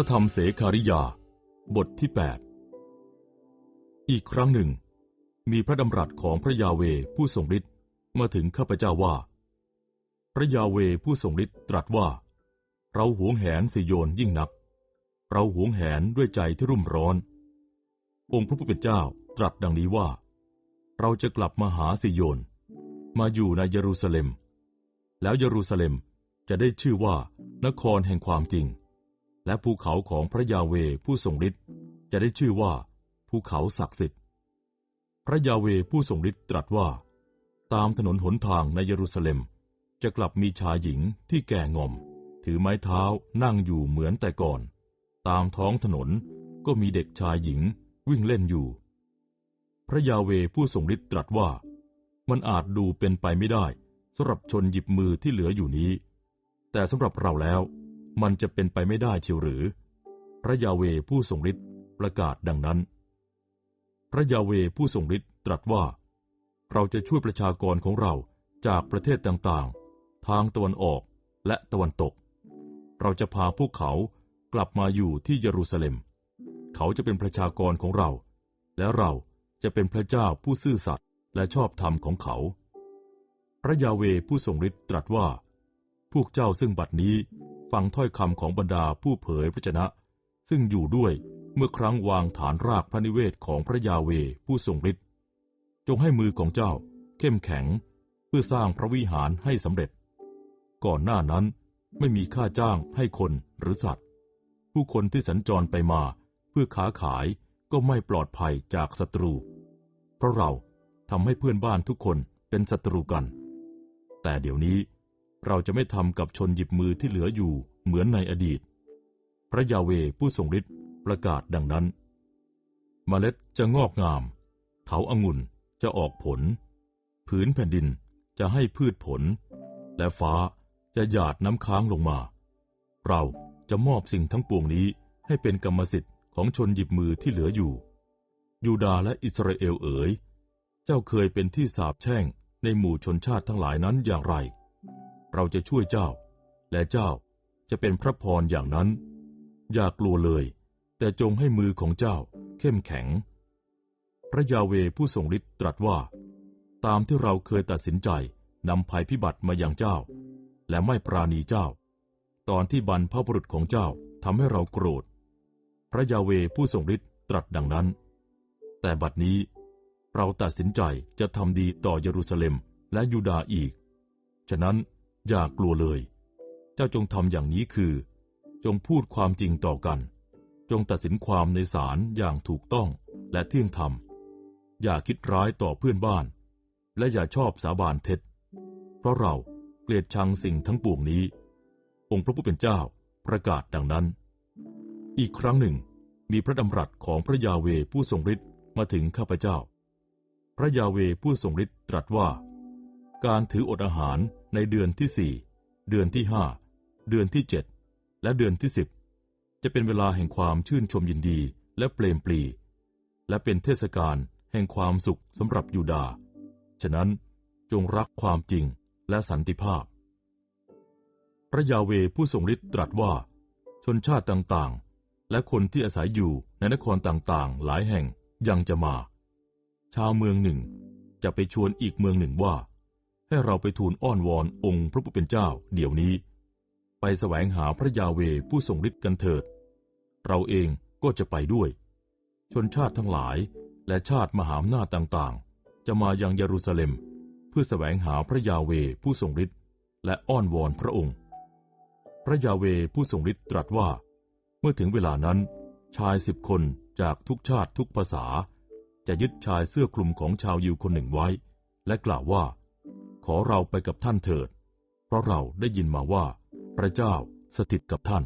ระธรรมเสขาริยา บทที่ 8 อีกครั้งหนึ่ง มีพระดำรัสของพระยาเวผู้ทรงฤทธิ์มาถึงข้าพเจ้าว่า พระยาเวผู้ทรงฤทธิ์ตรัสว่า เราหวงแหนสิโยนยิ่งนัก เราหวงแหนด้วยใจที่รุ่มร้อน องค์พระผู้เป็นเจ้าตรัสดังนี้ว่า เราจะกลับมาหาสิโยน มาอยู่ในเยรูซาเล็ม แล้วเยรูซาเล็มจะได้ชื่อว่านครแห่งความจริง และภูเขาของพระยาเวผู้ทรงฤทธิ์จะได้ชื่อว่า ภูเขาศักดิ์สิทธิ์ พระยาเวผู้ทรงฤทธิ์ตรัสว่า ตามถนนหนทางในเยรูซาเล็ม จะกลับมีชายหญิงที่แก่งอม ถือไม้เท้านั่งอยู่เหมือนแต่ก่อน ตามท้องถนนก็มีเด็กชายหญิงวิ่งเล่นอยู่ พระยาเวผู้ทรงฤทธิ์ตรัสว่า มันอาจดูเป็นไปไม่ได้สำหรับชนหยิบมือที่เหลืออยู่นี้ แต่สำหรับเราแล้ว มันจะเป็นไปไม่ได้เชียวหรือ พระยาเวผู้ทรงฤทธิ์ประกาศดังนั้น พระยาเวผู้ทรงฤทธิ์ตรัสว่า เราจะช่วยประชากรของเราจากประเทศต่างๆ ทางตะวันออกและตะวันตก เราจะพาพวกเขากลับมาอยู่ที่เยรูซาเล็ม เขาจะเป็นประชากรของเรา และเราจะเป็นพระเจ้าผู้ซื่อสัตย์และชอบธรรมของเขา พระยาเวผู้ทรงฤทธิ์ตรัสว่า พวกเจ้าซึ่งบัดนี้ ฟังถ้อยคำของบรรดาผู้เผยพระชนะ ซึ่งอยู่ด้วยเมื่อครั้งวางฐานรากพระนิเวศของพระยาเวผู้ทรงฤทธิ์จงให้มือของเจ้า เข้มแข็ง เพื่อสร้างพระวิหารให้สำเร็จ ก่อนหน้านั้นไม่มีค่าจ้างให้คนหรือสัตว์ ผู้คนที่สัญจรไปมา เพื่อค้าขายก็ไม่ปลอดภัยจากศัตรู เพราะเราทำให้เพื่อนบ้านทุกคนเป็นศัตรูกัน แต่เดี๋ยวนี้ เราจะไม่ทำกับชนหยิบมือที่เหลืออยู่เหมือนในอดีต พระยาเวผู้ทรงฤทธิ์ประกาศดังนั้นเมล็ดจะงอกงามเขาองุ่นจะออกผล ผืนแผ่นดินจะให้พืชผล และฟ้าจะหยาดน้ำค้างลงมา เราจะมอบสิ่งทั้งปวงนี้ให้เป็นกรรมสิทธิ์ของชนหยิบมือที่เหลืออยู่ ยูดาและอิสราเอลเอ๋ย เจ้าเคยเป็นที่สาบแช่งในหมู่ชนชาติทั้งหลายนั้นอย่างไร เราจะช่วยเจ้า และเจ้าจะเป็นพระพรอย่างนั้น อย่ากลัวเลย แต่จงให้มือของเจ้าเข้มแข็ง พระยาเวผู้ทรงฤทธิ์ตรัสว่า ตามที่เราเคยตัดสินใจนำภัยพิบัติมาอย่างเจ้า และไม่ปราณีเจ้า ตอนที่บรรพบุรุษของเจ้าทำให้เราโกรธ พระยาเวผู้ทรงฤทธิ์ตรัสดังนั้น แต่บัดนี้เราตัดสินใจจะทำดีต่อเยรูซาเล็มและยูดาห์อีก ฉะนั้น อย่ากลัวเลย เจ้าจงทำอย่างนี้คือ จงพูดความจริงต่อกัน จงตัดสินความในศาลอย่างถูกต้องและเที่ยงธรรม อย่าคิดร้ายต่อเพื่อนบ้าน และอย่าชอบสาบานเท็จ เพราะเราเกลียดชังสิ่งทั้งปวงนี้ องค์พระผู้เป็นเจ้าประกาศดังนั้น อีกครั้งหนึ่ง มีพระดำรัสของพระยาเวผู้ทรงฤทธิ์มาถึงข้าพเจ้า พระยาเวผู้ทรงฤทธิ์ตรัสว่า การถืออดอาหารในเดือนที่สี่เดือนที่ห้าเดือนที่เจ็ดและเดือนที่สิบจะเป็นเวลาแห่งความชื่นชมยินดีและเปลมปลี และเป็นเทศกาลแห่งความสุขสำหรับยูดาห์ฉะนั้นจงรักความจริงและสันติภาพ พระยาเวผู้ทรงฤทธิ์ตรัสว่า ชนชาติต่างๆ และคนที่อาศัยอยู่ในนครต่างๆ หลายแห่งยังจะมา ชาวเมืองหนึ่งจะไปชวนอีกเมืองหนึ่งว่า ให้เราไปทูลอ้อนวอนองค์พระผู้เป็นเจ้า เดี๋ยวนี้ ไปแสวงหาพระยาเวผู้ทรงฤทธิ์กันเถิด เราเองก็จะไปด้วย ชนชาติทั้งหลายและชาติมหาอำนาจต่างๆ จะมายังเยรูซาเล็ม เพื่อแสวงหาพระยาเวผู้ทรงฤทธิ์และอ้อนวอนพระองค์ พระยาเวผู้ทรงฤทธิ์ตรัสว่า เมื่อถึงเวลานั้น ชายสิบคนจากทุกชาติทุกภาษา จะยึดชายเสื้อคลุมของชาวยิวคนหนึ่งไว้ และกล่าวว่า อเราไปกับท่านเถิด เพราะเราได้ยินมาว่า พระเจ้าสถิตกับท่าน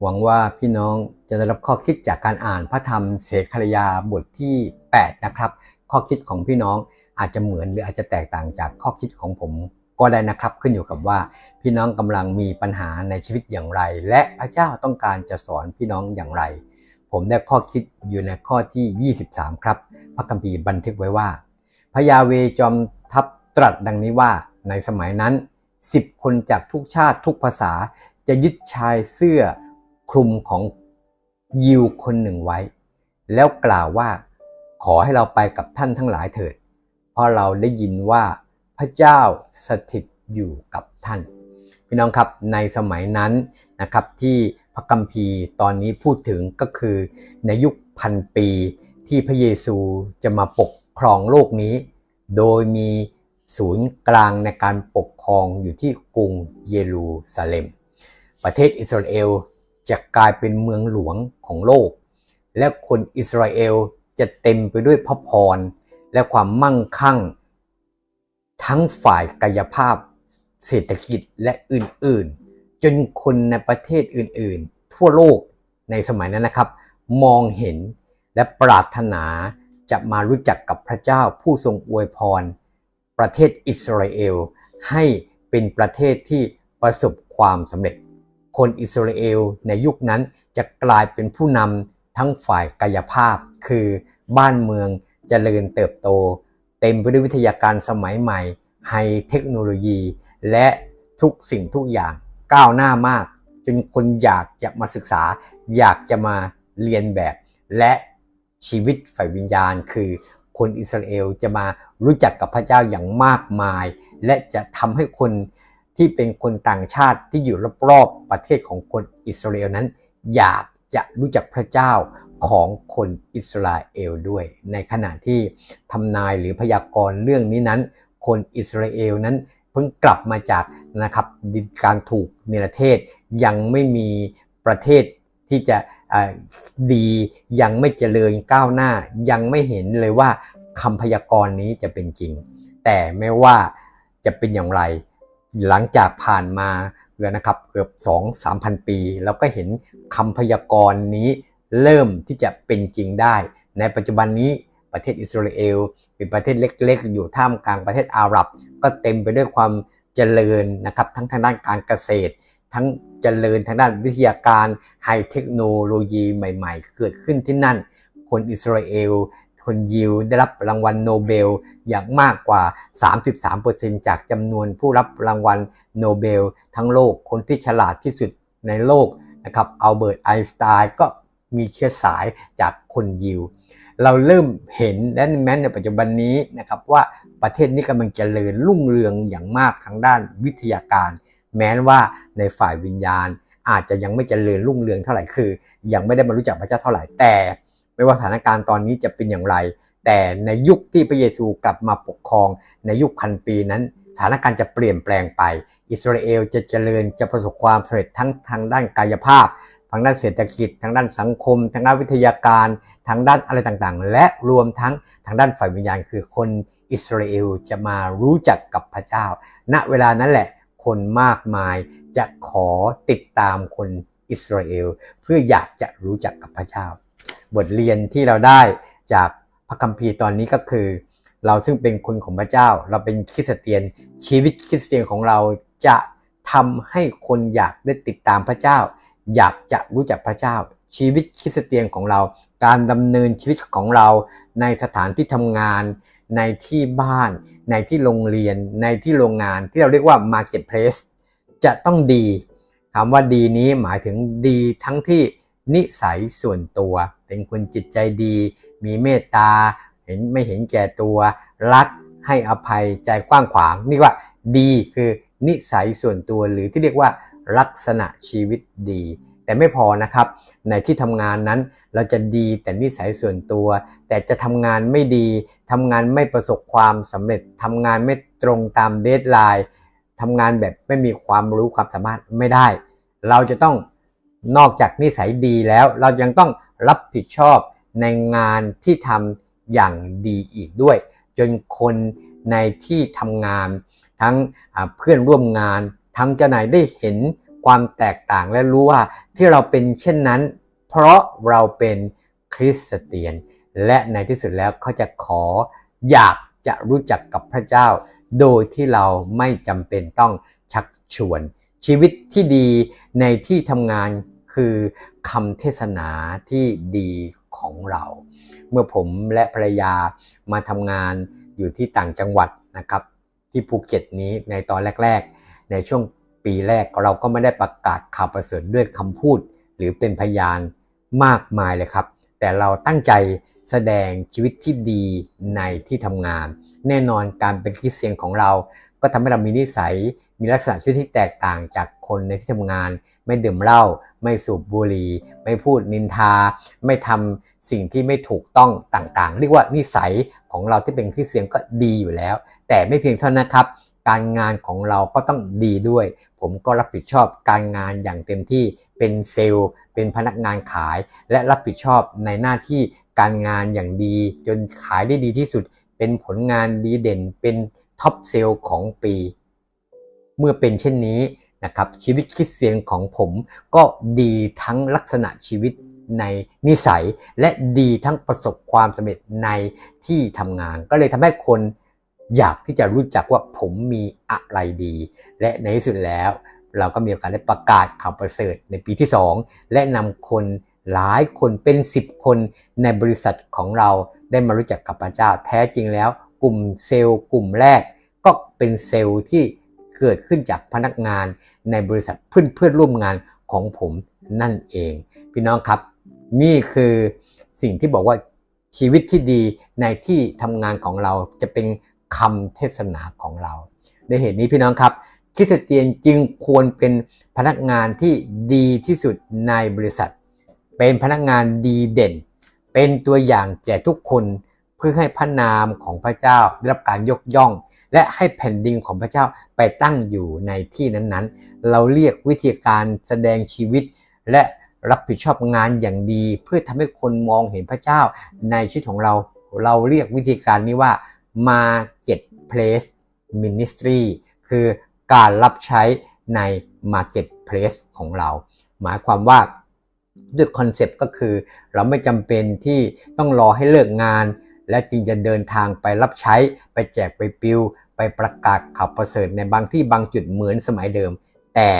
หวังว่าพี่น้องจะได้รับข้อคิดจากการอ่านพระธรรมเสขรยาบทที่ 8 นะครับ ข้อคิดของพี่น้องอาจจะเหมือนหรืออาจจะแตกต่างจากข้อคิดของผมก็ได้นะครับขึ้นอยู่กับว่าพี่น้องกำลังมีปัญหาในชีวิตอย่างไร และพระเจ้าต้องการจะสอนพี่น้องอย่างไร ผมได้ข้อคิดอยู่ในข้อที่ 23 ครับ พระคัมภีร์บันทึกไว้ว่าพระยาเวจอมทัพ ตรัสดังนี้ว่าในสมัยนั้น10คนจากทุกชาติทุกภาษาจะยึดชายเสื้อคลุมของยิวคนหนึ่งไว้ แล้วกล่าวว่าขอให้เราไปกับท่านทั้งหลายเถิด เพราะเราได้ยินว่าพระเจ้าสถิตอยู่กับท่าน พี่น้องครับในสมัยนั้นนะครับที่พระกัมภีร์ตอนนี้พูดถึงก็คือในยุคพันปีที่พระเยซูจะมาปกครองโลกนี้ โดยมี ศูนย์กลางในการปกครองอยู่ที่กรุงเยรูซาเล็ม ประเทศอิสราเอลจะกลายเป็นเมืองหลวงของโลก และคนอิสราเอลจะเต็มไปด้วยพระพร และความมั่งคั่ง ทั้งฝ่ายกายภาพ เศรษฐกิจและอื่นๆ จนคนในประเทศอื่นๆ ทั่วโลกในสมัยนั้นนะครับ มองเห็นและปรารถนาจะมารู้จักกับพระเจ้าผู้ทรงอวยพร ประเทศอิสราเอลให้เป็นประเทศที่ประสบความสำเร็จ คนอิสราเอลในยุคนั้นจะกลายเป็นผู้นำทั้งฝ่ายกายภาพ คือบ้านเมืองจเจริญเติบโต เต็มไปด้วยวิทยาการสมัยใหม่ไฮเทคโนโลยี และทุกสิ่งทุกอย่างก้าวหน้ามากจนคนอยากจะมาศึกษา อยากจะมาเรียนแบบ และชีวิตฝ่ายวิญญาณ คือ คนอิสราเอลจะมารู้จักกับพระเจ้าอย่างมากมาย และจะทำให้คนที่เป็นคนต่างชาติที่อยู่รอบๆประเทศของคนอิสราเอลนั้น อยากจะรู้จักพระเจ้าของคนอิสราเอลด้วย ในขณะที่ทำนายหรือพยากรณ์เรื่องนี้นั้น คนอิสราเอลนั้นเพิ่งกลับมาจากนะครับการถูกเนรเทศยังไม่มีประเทศที่จะ ดียังไม่เจริญก้าวหน้า ยังไม่เห็นเลยว่าคำพยากรณ์นี้จะเป็นจริง แต่ไม่ว่าจะเป็นอย่างไร หลังจากผ่านมาเกือนะครับเกือบ 2 3 0 0 0 ปี เราก็เห็นคำพยากรณ์นี้เริ่มที่จะเป็นจริงได้ ในปัจจุบันนี้ประเทศอิสราเอลเป็นประเทศเล็กๆ อยู่ท่ามกลางประเทศอาหรับ ก็เต็มไปด้วยความเจริญนะครับ ทั้งทางด้านการเกษตร ทั้ง จริญทางด้านวิทยาการไฮเทคโนโลยีใหม่ ๆ เกิดขึ้นที่นั่น คนอิสราเอล คนยิวได้รับรางวัลโนเบลอย่างมากกว่า 33%จากจำนวนผู้รับรางวัลโนเบล ทั้งโลกคนที่ฉลาดที่สุดในโลกนะครับอัลเบิร์ตไอน์สไตน์ก็มีเชื้อสายจากคนยิว เราเริ่มเห็นและแม้ในปัจจุบันนี้นะครับว่าประเทศนี้กำลังเจริญรุ่งเรืองอย่างมากทางด้านวิทยาการ แม้ว่าในฝ่ายวิญญาณ อาจจะยังไม่เจริญรุ่งเรืองเท่าไหร่คือ ยังไม่ได้มารู้จักพระเจ้าเท่าไหร่แต่ ไม่ว่าสถานการณ์ตอนนี้จะเป็นอย่างไร แต่ในยุคที่พระเยซูกลับมาปกครอง ในยุคพันปีนั้นสถานการณ์จะเปลี่ยนแปลงไป อิสราเอลจะเจริญจะประสบความสำเร็จทั้งทางด้านกายภาพ ทางด้านเศรษฐกิจ ทางด้านสังคม ทางด้านวิทยาการ ทางด้านอะไรต่างๆ และรวมทั้งทางด้านฝ่ายวิญญาณ คือคนอิสราเอลจะมารู้จักกับพระเจ้า ณ เวลานั้นแหละ คนมากมาย จะขอติดตามคนอิสราเอล เพื่ออยากจะรู้จักกับพระเจ้า บทเรียนที่เราได้จากพระคัมภีร์ตอนนี้ก็คือ เราซึ่งเป็นคนของพระเจ้า เราเป็นคริสเตียนชีวิตคริสเตียนของเราจะทำให้คนอยากได้ติดตามพระเจ้า อยากจะรู้จักพระเจ้า ชีวิตคริสเตียนของเรา การดำเนินชีวิตของเราในสถานที่ทำงาน ในที่บ้าน ในที่โรงเรียน ในที่โรงงานที่เราเรียกว่า Marketplace จะต้องดีคำว่าดีนี้หมายถึงดีทั้งที่นิสัยส่วนตัว เป็นคนจิตใจดี มีเมตตา เห็นไม่เห็นแก่ตัว รักให้อภัยใจกว้างขวาง นี่ว่าดีคือนิสัยส่วนตัวหรือที่เรียกว่าลักษณะชีวิตดี แต่ไม่พอนะครับ ในที่ทำงานนั้นเราจะดีแต่นิสัยส่วนตัว แต่จะทำงานไม่ดีทำงานไม่ประสบความสำเร็จทำงานไม่ตรงตามเดทไลน์ทำงานแบบไม่มีความรู้ความสามารถไม่ได้ เราจะต้องนอกจากนิสัยดีแล้ว เรายังต้องรับผิดชอบในงานที่ทำอย่างดีอีกด้วย จนคนในที่ทำงาน ทั้งเพื่อนร่วมงาน ทั้งเจ้านายได้เห็น ความแตกต่างและรู้ว่าที่เราเป็นเช่นนั้น เพราะเราเป็นคริสเตียน และในที่สุดแล้วเขาจะขออยากจะรู้จักกับพระเจ้า โดยที่เราไม่จำเป็นต้องชักชวน ชีวิตที่ดีในที่ทำงานคือคำเทศนาที่ดีของเรา เมื่อผมและภรรยามาทำงานอยู่ที่ต่างจังหวัดนะครับ ที่ภูเก็ตนี้ในตอนแรก ๆ ในช่วง ปีแรกเราก็ไม่ได้ประกาศข่าวประเสริฐด้วยคำพูด หรือเป็นพยานมากมายเลยครับ แต่เราตั้งใจแสดงชีวิตที่ดีในที่ทำงาน แน่นอนการเป็นคริสเตียนของเรา ก็ทำให้เรามีนิสัย มีลักษณะชีวิตที่แตกต่างจากคนในที่ทำงาน ไม่ดื่มเหล้าไม่สูบบุหรี่ไม่พูดนินทา ไม่ทำสิ่งที่ไม่ถูกต้องต่างๆ เรียกว่านิสัยของเราที่เป็นคริสเตียนก็ดีอยู่แล้ว แต่ไม่เพียงเท่านั้นครับ การงานของเราก็ต้องดีด้วย ผมก็รับผิดชอบการงานอย่างเต็มที่เป็นเซลล์ เป็นพนักงานขาย และรับผิดชอบในหน้าที่การงานอย่างดี จนขายได้ดีที่สุด เป็นผลงานดีเด่นเป็นท็อปเซลล์ของปี เมื่อเป็นเช่นนี้นะครับชีวิตคริสเตียนของผมก็ดีทั้งลักษณะชีวิตในนิสัยและดีทั้งประสบความสำเร็จในที่ทำงาน ก็เลยทำให้คน อยากที่จะรู้จักว่าผมมีอะไรดี และในที่สุดแล้ว เราก็มีโอกาสได้ประกาศข่าวประเสริฐในปีที่ 2 และนำคนหลายคนเป็น 10 คนในบริษัทของเราได้มารู้จักกับพระเจ้าแท้จริงแล้ว กลุ่มเซลล์กลุ่มแรก ก็เป็นเซลล์ที่เกิดขึ้นจากพนักงานในบริษัทเพื่อนเพื่อนร่วมงานของผมนั่นเอง พี่น้องครับ นี่คือสิ่งที่บอกว่าชีวิตที่ดีในที่ทำงานของเราจะเป็น คำเทศนาของเรา ในเหตุนี้พี่น้องครับคริสเตียนจึงควรเป็นพนักงานที่ดีที่สุดในบริษัท เป็นพนักงานดีเด่น เป็นตัวอย่างแก่ทุกคนเพื่อให้พระนามของพระเจ้าได้รับการยกย่อง และให้แผ่นดินของพระเจ้าไปตั้งอยู่ในที่นั้นๆ เราเรียกวิธีการแสดงชีวิต และรับผิดชอบงานอย่างดี เพื่อทำให้คนมองเห็นพระเจ้าในชีวิตของเรา เราเรียกวิธีการนี้ว่า Marketplace Ministry คือการรับใช้ใน Marketplace ของเรา หมายความว่าด้วยคอนเซปต์ก็คือ เราไม่จำเป็นที่ต้องรอให้เลิกงาน และจึงจะเดินทางไปรับใช้ ไปแจกไปปิว ไปประกาศข่าวประเสริฐในบางที่บางจุดเหมือนสมัยเดิม แต่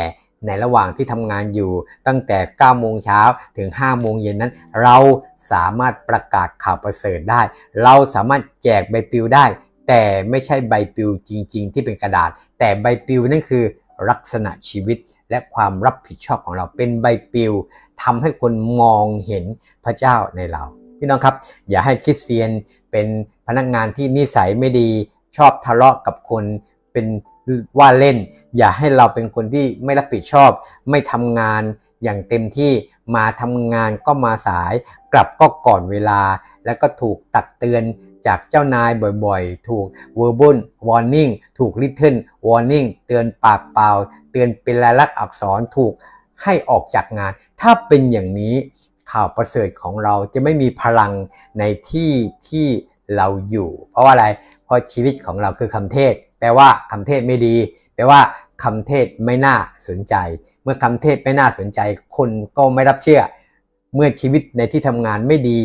ในระหว่างที่ทำงานอยู่ตั้งแต่ 9 โมงเช้าถึง 5 โมงเย็นนั้น เราสามารถประกาศข่าวประเสริฐได้ เราสามารถแจกใบปลิวได้ แต่ไม่ใช่ใบปลิวจริง ๆ ที่เป็นกระดาษ แต่ใบปลิวนั่นคือลักษณะชีวิตและความรับผิดชอบของเราเป็นใบปลิวทำให้คนมองเห็นพระเจ้าในเราพี่น้องครับ อย่าให้คริสเตียนเป็นพนักงานที่นิสัยไม่ดีชอบทะเลาะกับคนเป็นว่าเล่น อย่าให้เราเป็นคนที่ไม่รับผิดชอบ ไม่ทำงาน อย่างเต็มที่มาทำงานก็มาสาย กลับก็ก่อนเวลา แล้วก็ถูกตักเตือนจากเจ้านายบ่อยๆ ถูก verbal warning ถูก written warning เตือนปากเปล่า เตือนเป็นลายลักษณ์อักษรถูกให้ออกจากงาน ถ้าเป็นอย่างนี้ข่าวประเสริฐของเราจะไม่มีพลังในที่ที่เราอยู่ เพราะว่าอะไร เพราะชีวิตของเราคือคำเทศ แปลว่าคำเทศไม่ดี แปลว่า คำเทศไม่น่าสนใจ เมื่อคำเทศไม่น่าสนใจ คนก็ไม่รับเชื่อ เมื่อชีวิตในที่ทำงานไม่ดี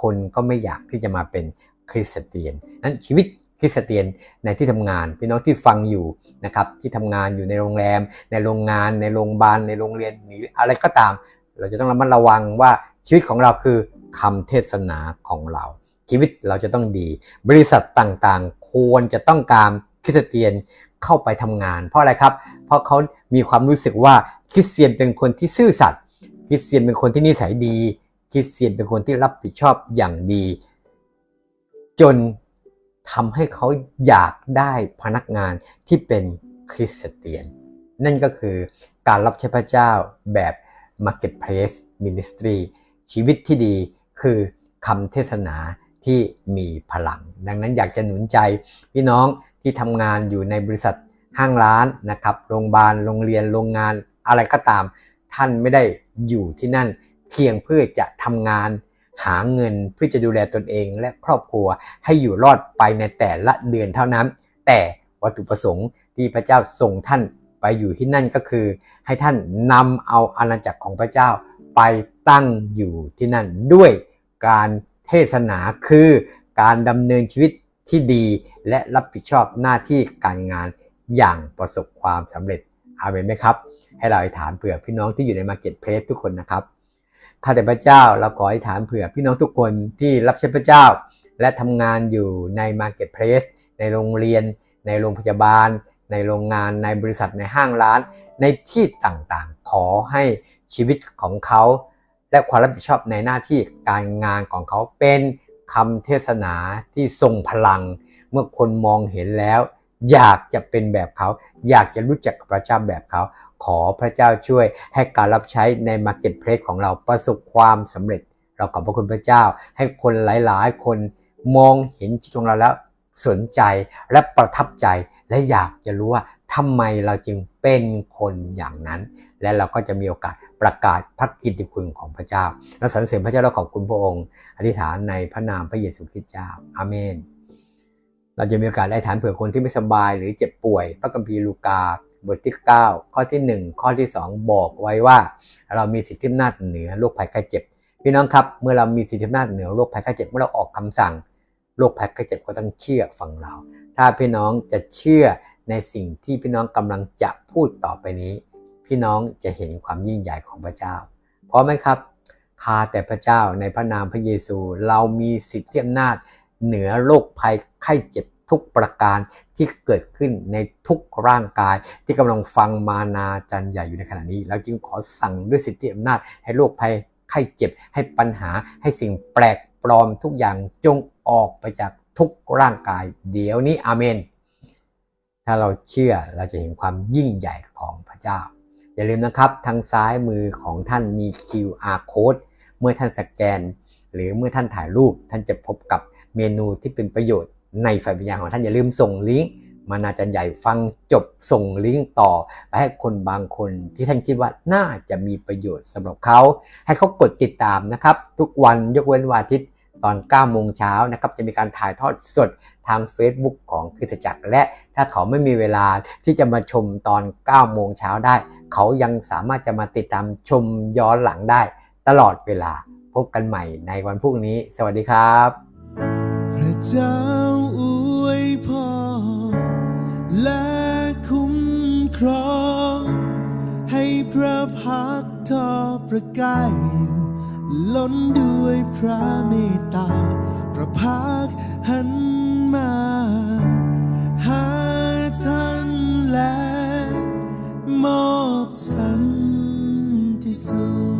คนก็ไม่อยากที่จะมาเป็นคริสเตียนนั้นชีวิตคริสเตียนในที่ทำงานพี่น้องที่ฟังอยู่นะครับที่ทำงานอยู่ในโรงแรม ในโรงงาน ในโรงพยาบาลในโรงเรียนหรืออะไรก็ตาม เราจะต้องระมัดระวังว่าชีวิตของเราคือคำเทศนาของเรา ชีวิตเราจะต้องดี บริษัทต่างๆ ควรจะต้องการคริสเตียน เข้าไปทำงาน เพราะอะไรครับ เพราะเขามีความรู้สึกว่าคริสเตียนเป็นคนที่ซื่อสัตย์คริสเตียนเป็นคนที่นิสัยดีคริสเตียนเป็นคนที่รับผิดชอบอย่างดี จนทำให้เขาอยากได้พนักงานที่เป็นคริสเตียน นั่นก็คือการรับใช้พระเจ้าแบบ Marketplace Ministry ชีวิตที่ดีคือคำเทศนาที่มีพลัง ดังนั้นอยากจะหนุนใจพี่น้อง ที่ทำงานอยู่ในบริษัทห้างร้านนะครับโรงพยาบาลโรงเรียนโรงงานอะไรก็ตาม ท่านไม่ได้อยู่ที่นั่นเพียงเพื่อจะทำงานหาเงินเพื่อจะดูแลตนเองและครอบครัวให้อยู่รอดไปในแต่ละเดือนเท่านั้น แต่วัตถุประสงค์ที่พระเจ้าส่งท่านไปอยู่ที่นั่นก็คือ ให้ท่านนำเอาอาณาจักรของพระเจ้าไปตั้งอยู่ที่นั่นด้วยการเทศนาคือการดำเนินชีวิต ที่ดีและรับผิดชอบหน้าที่การงานอย่างประสบความสำเร็จอาเมนไหมครับ ให้เราอธิษฐานเผื่อพี่น้องที่อยู่ในมาร์เก็ตเพลสทุกคนนะครับข้าแต่พระเจ้าเราขออธิษฐานเผื่อพี่น้องทุกคนที่รับใช้พระเจ้า และทำงานอยู่ในมาร์เก็ตเพลสในโรงเรียน ในโรงพยาบาล ในโรงงานในบริษัทในห้างร้าน ในที่ต่างๆ ขอให้ชีวิตของเขา และความรับผิดชอบในหน้าที่การงานของเขาเป็น คำเทศนาที่ทรงพลัง เมื่อคนมองเห็นแล้ว อยากจะเป็นแบบเขา อยากจะรู้จักพระเจ้าแบบเขา ขอพระเจ้าช่วยให้การรับใช้ในมาร์เก็ตเพลสของเราประสบความสำเร็จ เราขอบพระคุณพระเจ้า ให้คนหลาย ๆ คนมองเห็นชีวิตของเราแล้วสนใจและประทับใจและอยากจะรู้ว่าทำไมเราจึง เป็นคนอย่างนั้น และเราก็จะมีโอกาสประกาศพระกิตติคุณของพระเจ้า และสรรเสริญพระเจ้าและขอบคุณพระองค์ อธิษฐานในพระนามพระเยซูคริสต์เจ้าอาเมน เราจะมีโอกาสได้ฐานเผื่อคนที่ไม่สบายหรือเจ็บป่วย พระคัมภีร์ลูกาบทที่ 9 ข้อที่ 1 ข้อที่ 2 บอกไว้ว่า เรามีสิทธิอำนาจเหนือโรคภัยไข้เจ็บ พี่น้องครับ เมื่อเรามีสิทธิอำนาจเหนือโรคภัยไข้เจ็บเมื่อเราออกคำสั่งโรคภัยไข้เจ็บก็ต้องเชื่อฟังเรา ถ้าพี่น้องจะเชื่อ ในสิ่งที่พี่น้องกำลังจะพูดต่อไปนี้ พี่น้องจะเห็นความยิ่งใหญ่ของพระเจ้าพร้อมไหมครับข้าแต่พระเจ้าในพระนามพระเยซู เรามีสิทธิอำนาจเหนือโรคภัยไข้เจ็บทุกประการที่เกิดขึ้นในทุกร่างกาย ที่กำลังฟังมานาจันใหญ่อยู่ในขณะนี้เราจึงขอสั่งด้วยสิทธิอำนาจ ให้โรคภัยไข้เจ็บ ให้ปัญหาให้สิ่งแปลกปลอมทุกอย่างจงออกไปจากทุกร่างกาย เดี๋ยวนี้อาเมน ถ้าเราเชื่อเราจะเห็นความยิ่งใหญ่ของพระเจ้า อย่าลืมนะครับทางซ้ายมือของท่านมี QR code เมื่อท่านสแกน หรือเมื่อท่านถ่ายรูปท่านจะพบกับเมนูที่เป็นประโยชน์ในฝ่ายวิญญาณของท่านอย่าลืมส่งลิงก์มานาจันใหญ่ฟังจบส่งลิงก์ต่อ ไปให้คนบางคนที่ท่านคิดว่าน่าจะมีประโยชน์สำหรับเขา ให้เขากดติดตามนะครับ ทุกวันยกเว้นวันอาทิตย์ ตอน 9 โมงเช้านะครับจะมีการถ่ายทอดสดทาง Facebook ของคริสตจักร และถ้าเขาไม่มีเวลาที่จะมาชมตอน 9 โมงเช้าได้ เขายังสามารถจะมาติดตามชมย้อนหลังได้ ตลอดเวลาพบกันใหม่ในวันพรุ่งนี้ สวัสดีครับ พระเจ้าอวยพรและคุ้มครอง ให้พระพักทอประกาย ล้นด้วยพระเมตตา พระพักหันมา หาท่านและมอบสันติสุข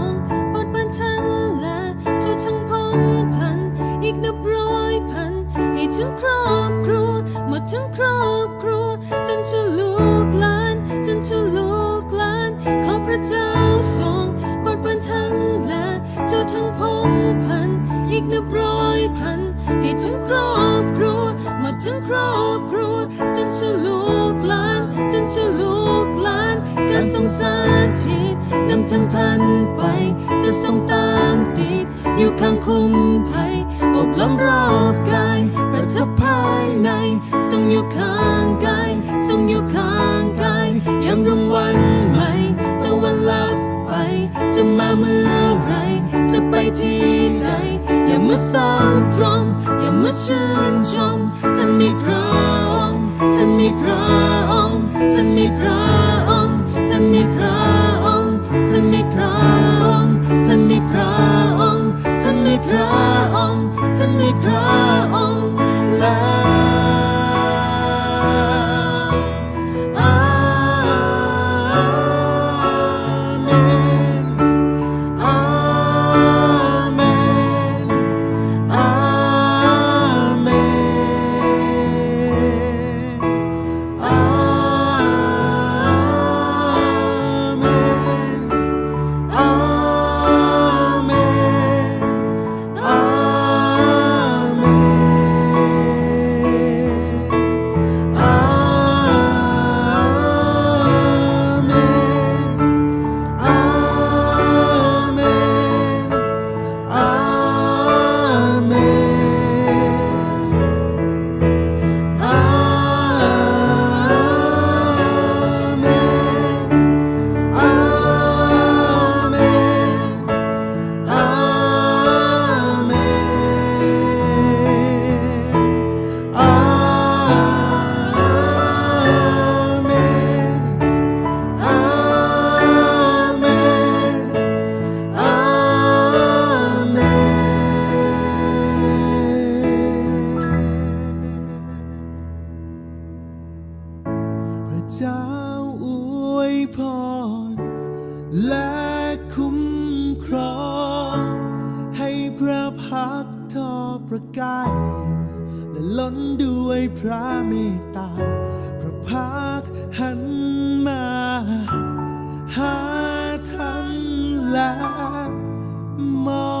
ทั้งครอบครัวหมดทั้งครอบครัวจนชั่วลูกหลานจนชั่วลูกหลานขอพระเจ้าทรงโปรดบันทันและทั่วทั้งพงพันอีกนับร้อยพันให้ทั้งครอบครัวหมดทั้งครอบครัวจนชั่วลูกหลานจนชั่วลูกหลานการทรงสถิตนำทั้งท่านไปจะทรงตามติดอยู่ข้างคุ้ know. พร และคุ้มครอง ให้พระพักทอประกาย และล้นด้วยพระเมตตา พระพักหันมา หาท่านและมอง